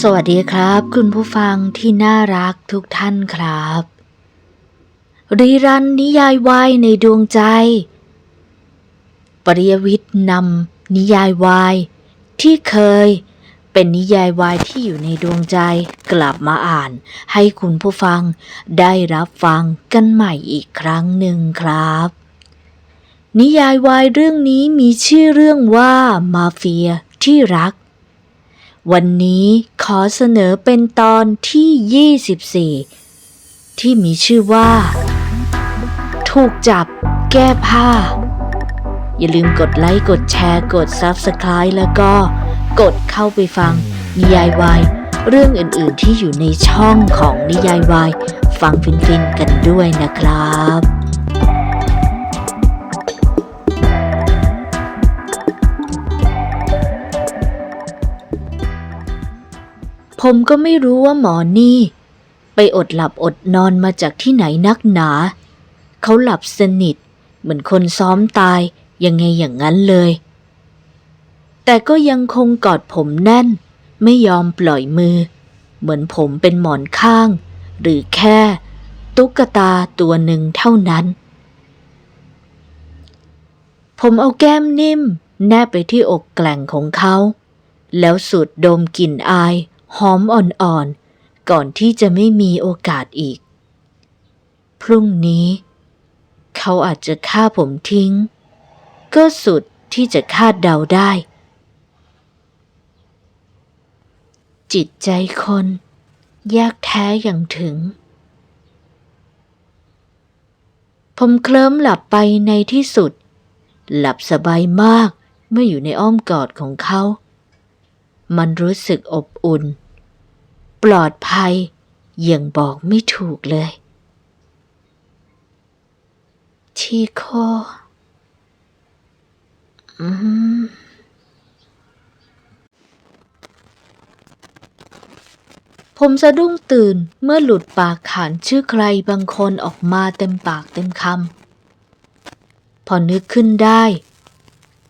สวัสดีครับ คุณผู้ฟังที่น่ารักทุกท่านครับ รีรันนิยายวายในดวงใจ ปริยวิทย์นำนิยายวายที่เคยเป็นนิยายวายที่อยู่ในดวงใจกลับมาอ่าน ให้คุณผู้ฟังได้รับฟังกันใหม่อีกครั้งหนึ่งครับ นิยายวายเรื่องนี้มีชื่อเรื่องว่ามาเฟียที่รัก วันนี้ขอเสนอเป็นตอนที่ 24 ที่มีชื่อว่า ถูกจับแก้ผ้า อย่าลืมกดไลค์ กดแชร์ กด Subscribe แล้วก็กดเข้าไปฟังนิยายวายเรื่องอื่นๆที่อยู่ในช่องของนิยายวายฟังฟินๆกันด้วยนะครับ ผมก็ไม่รู้ว่าหมอนี่ ไปอดหลับอดนอนมาจากที่ไหนนักหนา เขาหลับสนิท เหมือนคนซ้อมตายยังไงอย่างนั้นเลย แต่ก็ยังคงกอดผมแน่น ไม่ยอมปล่อยมือ เหมือนผมเป็นหมอนข้าง หรือแค่ ตุ๊กตาตัวหนึ่งเท่านั้น ผมเอาแก้มนิ่ม แนบไปที่อกแกล่งของเขา แล้วสูดดมกลิ่นอาย หอมอ่อนๆ ก่อนที่จะไม่มีโอกาสอีก พรุ่งนี้ เขาอาจจะฆ่าผมทิ้ง ก็สุดที่จะคาดเดาได้ จิตใจคนยากแท้อย่างถึง ผมเคลิ้มหลับไปในที่สุด หลับสบายมากเมื่ออยู่ในอ้อมกอดของเขา มันรู้สึกอบอุ่น ปลอดภัยอย่างบอกไม่ถูกเลยที่คออืมผมสะดุ้งตื่นเมื่อหลุดปากขานชื่อใครบางคนออกมาเต็มปากเต็มคำพอนึกขึ้นได้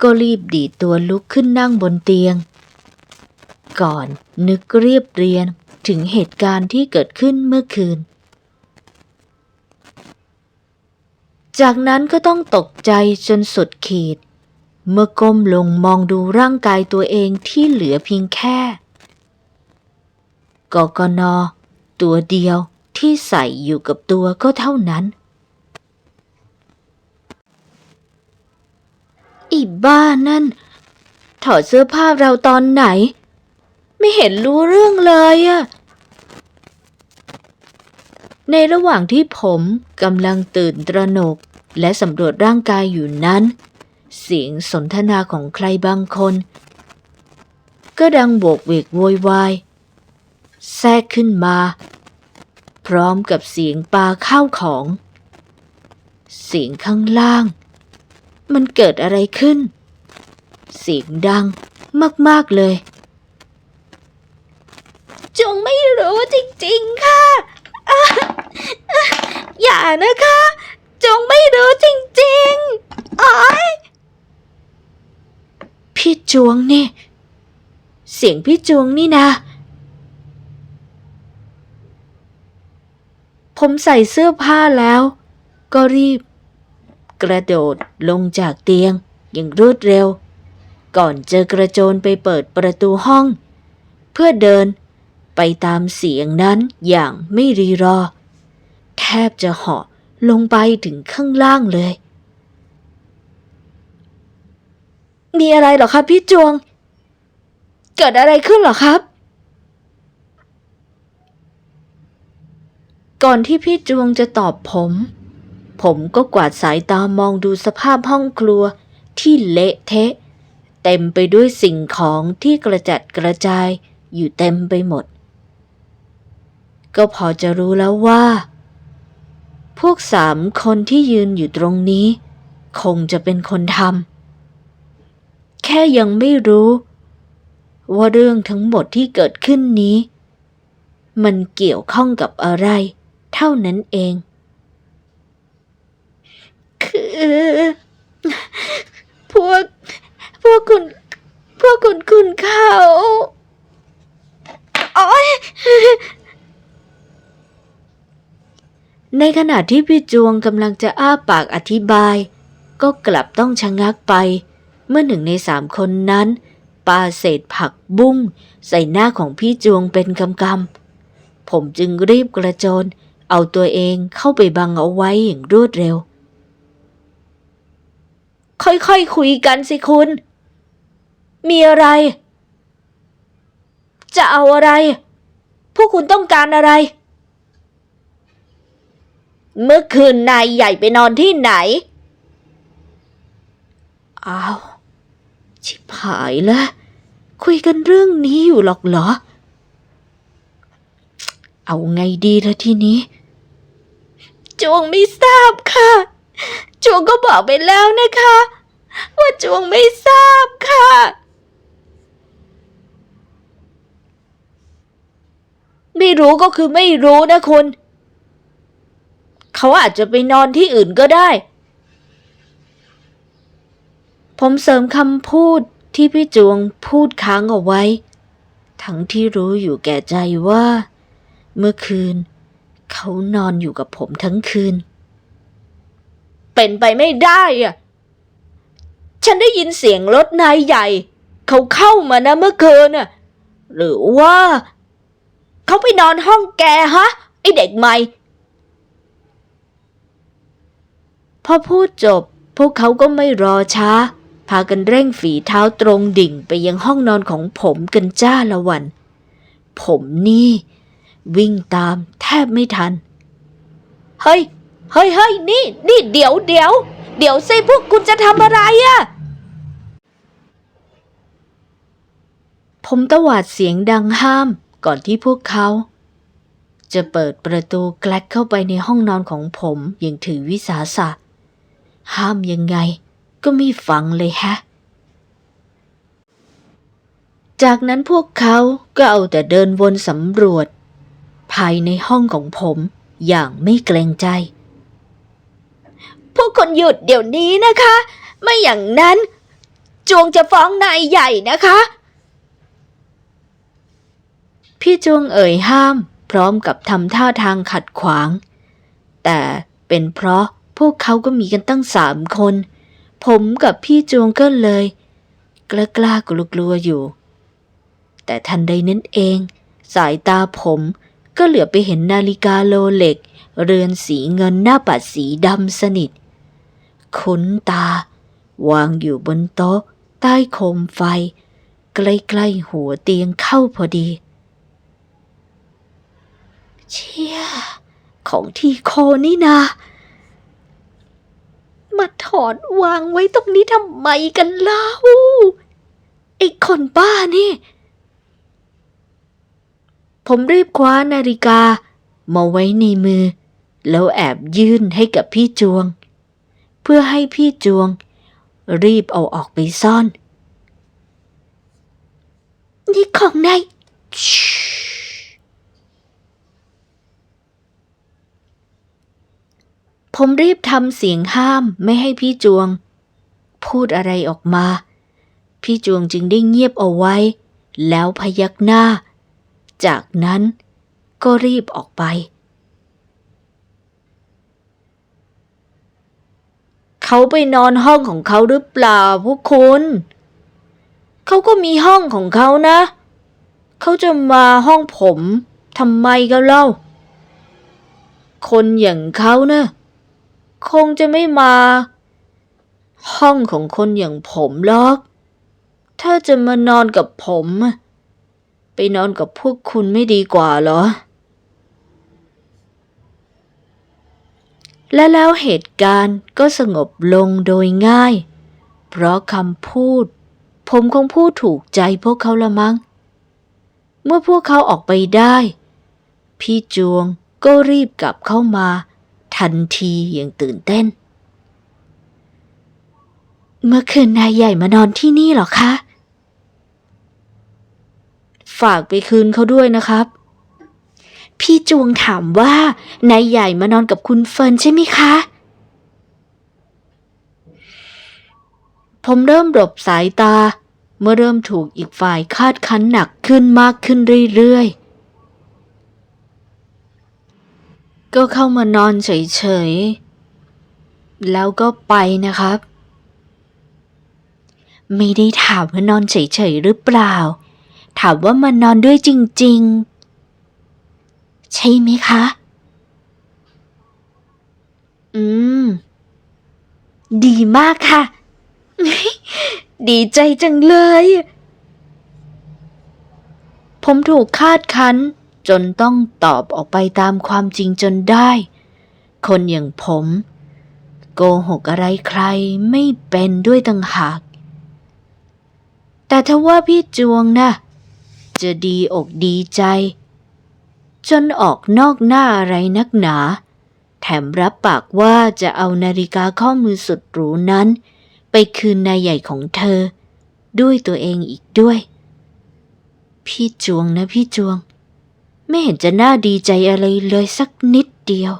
ก็รีบดีดตัวลุกขึ้นนั่งบนเตียง ก่อน นึกเรียบเรียนถึงเหตุการณ์ที่เกิดขึ้นเมื่อคืน จากนั้นก็ต้องตกใจจนสุดขีด เมื่อก้มลงมองดูร่างกายตัวเองที่เหลือเพียงแค่กกนตัวเดียวที่ใส่อยู่กับตัวก็เท่านั้น อีบ้านั่น ถอดเสื้อผ้าเราตอนไหน ไม่เห็นรู้เรื่องเลยอะในระหว่างที่ผมกำลังตื่นตระหนกและสำรวจร่างกายอยู่นั้น เสียงสนทนาของใครบางคน ก็ดังโบกเวกโวยวายแทรกขึ้นมา พร้อมกับเสียงปลาข้าวของ เสียงข้างล่าง มันเกิดอะไรขึ้น เสียงดังมาก ๆ เลย จงไม่รู้จริงๆค่ะ อย่านะคะ จงไม่รู้จริงๆอ้อยพี่จวงนี่ เสียงพี่จวงนี่นะ ผมใส่เสื้อผ้าแล้ว ก็รีบ กระโดดลงจากเตียงอย่างรวดเร็ว ก่อนจะกระโจนไปเปิดประตูห้อง เพื่อเดิน ไปตามเสียงนั้นอย่างไม่รีรอ แทบจะเหาะลงไปถึงข้างล่างเลย มีอะไรหรอครับพี่จวง เกิดอะไรขึ้นหรอครับ ก่อนที่พี่จวงจะตอบผม ผมก็กวาดสายตามองดูสภาพห้องครัวที่เละเทะ เต็มไปด้วยสิ่งของที่กระจัดกระจายอยู่เต็มไปหมด ก็พอจะรู้แล้วว่า พวกสามคนที่ยืนอยู่ตรงนี้ คงจะเป็นคนทำแค่ยังไม่รู้ ว่าเรื่องทั้งหมดที่เกิดขึ้นนี้ มันเกี่ยวข้องกับอะไร เท่านั้นเอง คือ พวก พวกคุณ พวกคุณคุณเขาอ๋อ ในขณะที่พี่จวงกำลังจะอ้าปากอธิบาย ก็กลับต้องชะงักไป เมื่อหนึ่งในสามคนนั้นปาเศษผักบุ้ง ใส่หน้าของพี่จวงเป็นกำกำๆผมจึงรีบกระโจน เอาตัวเองเข้าไปบังเอาไว้อย่างรวดเร็ว ค่อยๆคคุยกันสิคุณ มีอะไร จะเอาอะไร พวกคุณต้องการอะไร เมื่อคืนนายใหญ่ไปนอนที่ไหน อ้าว ชิบหายแล้วคุยกันเรื่องนี้อยู่หรอกเหรอ เอาไงดีละทีนี้ จวงไม่ทราบค่ะ จวงก็บอกไปแล้วนะคะ ว่าจวงไม่ทราบค่ะ ไม่รู้ก็คือไม่รู้นะคุณ เขาอาจจะไปนอนที่อื่นก็ได้ ผมเสริมคำพูดที่พี่จวงพูดค้างเอาไว้ ทั้งที่รู้อยู่แก่ใจว่า เมื่อคืน เขานอนอยู่กับผมทั้งคืน เป็นไปไม่ได้อะฉันได้ยินเสียงรถนายใหญ่ เขาเข้ามานะเมื่อคืนน่ะหรือว่า เขาไปนอนห้องแกฮะไอเด็กใหม่ พอพูดจบ พวกเขาก็ไม่รอช้า พากันเร่งฝีเท้าตรงดิ่งไปยังห้องนอนของผมกันจ้าละวัน ผมนี่ วิ่งตามแทบไม่ทัน เฮ้ย เฮ้ยเฮ้ยนี่ นี่เดี๋ยวเดี๋ยวเดี๋ยวสิพวกคุณจะทำอะไรอะผมตวาดเสียงดังห้ามก่อนที่พวกเขา จะเปิดประตูแกลกเข้าไปในห้องนอนของผมอย่างถือวิสาสะ ห้ามยังไง ก็ไม่ฟังเลยแฮะ จากนั้นพวกเขาก็เอาแต่เดินวนสำรวจ ภายในห้องของผมอย่างไม่เกรงใจ พวกคนหยุดเดี๋ยวนี้นะคะ ไม่อย่างนั้น จวงจะฟ้องนายใหญ่นะคะ พี่จวงเอ่ยห้ามพร้อมกับทำท่าทางขัดขวาง แต่เป็นเพราะ พวกเขาก็มีกันตั้งสามคน ผมกับพี่จวงก็เลย กล้ากล้ากลัวกลัวอยู่ แต่ทันใดนั้นเอง สายตาผมก็เหลือไปเห็นนาฬิกาโลเล็ก เรือนสีเงินหน้าปัดสีดำสนิท คุ้นตา วางอยู่บนโต๊ะ ใต้โคมไฟ ใกล้ๆหัวเตียงเข้าพอดี เชี่ยของที่คอนี่นา มาถอดวางไว้ตรงนี้ทำไมกันเล่าไอ้คนบ้านี่ ผมรีบคว้านาฬิกา มาไว้ในมือ แล้วแอบยื่นให้กับพี่จวง เพื่อให้พี่จวง รีบเอาออกไปซ่อน นี่ของนาย ผมรีบทำเสียงห้ามไม่ให้พี่จวง พูดอะไรออกมา พี่จวงจึงได้เงียบเอาไว้ แล้วพยักหน้า จากนั้นก็รีบออกไป เขาไปนอนห้องของเขาหรือเปล่าพวกคุณเขาก็มีห้องของเขานะ เขาจะมาห้องผมทำไมกันเล่า คนอย่างเขาเนะ คงจะไม่มา ห้องของคนอย่างผมหรอก ถ้าจะมานอนกับผม ไปนอนกับพวกคุณไม่ดีกว่าเหรอ และแล้วเหตุการณ์ก็สงบลงโดยง่าย เพราะคำพูด ผมคงพูดถูกใจพวกเขาละมั้ง เมื่อพวกเขาออกไปได้ พี่จวงก็รีบกลับเข้ามา ทันทีอย่างตื่นเต้น เมื่อคืนนายใหญ่มานอนที่นี่หรอคะ ฝากไปคืนเขาด้วยนะครับ พี่จวงถามว่านายใหญ่มานอนกับคุณเฟิร์นใช่ไหมคะ ผมเริ่มหลบสายตา เมื่อเริ่มถูกอีกฝ่ายคาดคั้นหนักขึ้นมากขึ้นเรื่อยๆ ก็เข้ามานอนเฉยๆ แล้วก็ไปนะครับ ไม่ได้ถามว่านอนเฉยๆหรือเปล่า ถามว่ามานอนด้วยจริงๆ ใช่ไหมคะ อืม ดีมากค่ะ ดีใจจังเลย ผมถูกคาดคั้น จนต้องตอบออกไปตามความจริงจนได้ คนอย่างผม โกหกอะไรใครไม่เป็นด้วยต่างหาก แต่ถ้าว่าพี่จวงนะจะดีอกดีใจ จนออกนอกหน้าอะไรนักหนา แถมรับปากว่าจะเอานาฬิกาข้อมือสุดหรูนั้น ไปคืนนายใหญ่ของเธอ ด้วยตัวเองอีกด้วย พี่จวงนะพี่จวง ไม่เห็นจะน่าดีใจอะไรเลยสักนิดเดียว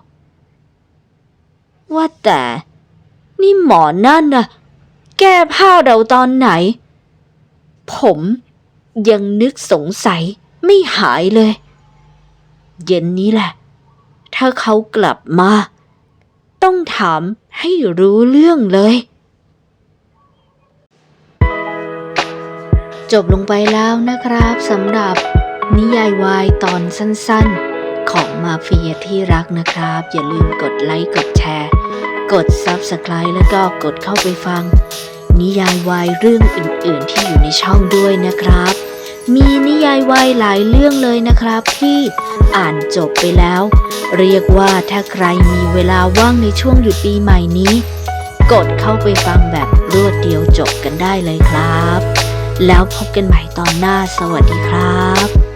ว่าแต่ นี่หมอนั่นน่ะ แก้ผ้าเราตอนไหน ผมยังนึกสงสัยไม่หายเลย เย็นนี้แหละ ถ้าเขากลับมา ต้องถามให้รู้เรื่องเลย จบลงไปแล้วนะครับสำหรับ นิยายวายตอนสั้นๆ ของมาเฟียที่รักนะครับ อย่าลืมกดไลค์กดแชร์ กด Subscribe แล้วก็กดเข้าไปฟัง นิยายวายเรื่องอื่นๆ ที่อยู่ในช่องด้วยนะครับ มีนิยายวายหลายเรื่องเลยนะครับที่อ่านจบไปแล้ว เรียกว่าถ้าใครมีเวลาว่างในช่วงหยุดปีใหม่นี้ กดเข้าไปฟังแบบรวดเดียวจบกันได้เลยครับ แล้วพบกันใหม่ตอนหน้าสวัสดีครับ